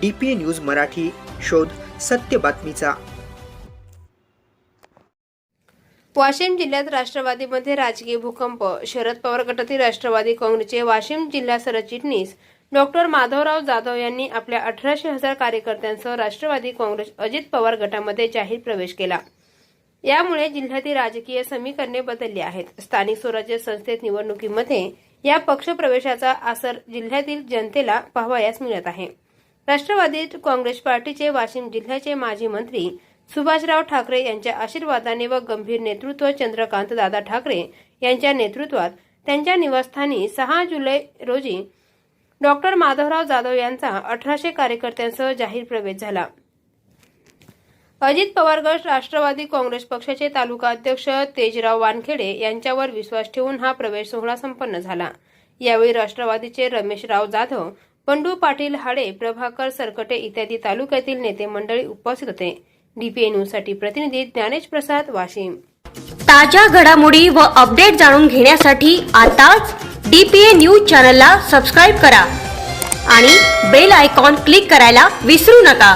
D P A news Marathi शोध सत्य बातमीचा. वाशिम जिल्ह्यात राष्ट्रवादीमध्ये राजकीय भूकंप. शरद पवार गटातील राष्ट्रवादी काँग्रेसचे वाशिम जिल्हा सरचिटणीस डॉक्टर माधवराव जाधव यांनी आपल्या अठराशे हजार कार्यकर्त्यांसह राष्ट्रवादी काँग्रेस अजित पवार गटामध्ये जाहीर प्रवेश केला. यामुळे जिल्ह्यातील राजकीय समीकरणे बदलली आहेत. स्थानिक स्वराज्य संस्थेत निवडणुकीमध्ये या पक्षप्रवेशाचा असर जिल्ह्यातील जनतेला पाहावयास मिळत आहे. राष्ट्रवादी काँग्रेस पार्टीचे वाशिम जिल्ह्याचे माजी मंत्री सुभाषराव ठाकरे यांच्या आशीर्वादाने व गंभीर नेतृत्व चंद्रकांत दादा ठाकरे यांच्या नेतृत्वात त्यांच्या निवासस्थानी सहा जुलै रोजी डॉक्टर माधवराव जाधव यांचा अठराशे कार्यकर्त्यांसह जाहीर प्रवेश झाला. अजित पवार गट राष्ट्रवादी काँग्रेस पक्षाचे तालुका अध्यक्ष तेजराव वानखेडे यांच्यावर विश्वास ठेवून हा प्रवेश सोहळा संपन्न झाला. यावेळी राष्ट्रवादीचे रमेशराव जाधव बंडू पाटील हाडे प्रभाकर सरकटे इत्यादी तालुक्यातील नेते मंडळी उपस्थित होते. डीपीए न्यूजसाठी प्रतिनिधी ज्ञानेश प्रसाद वाशिम. ताज्या घडामोडी व अपडेट जाणून घेण्यासाठी आताच डीपीए न्यूज चॅनलला सबस्क्राईब करा. आणि बेल आयकॉन क्लिक करायला विसरू नका.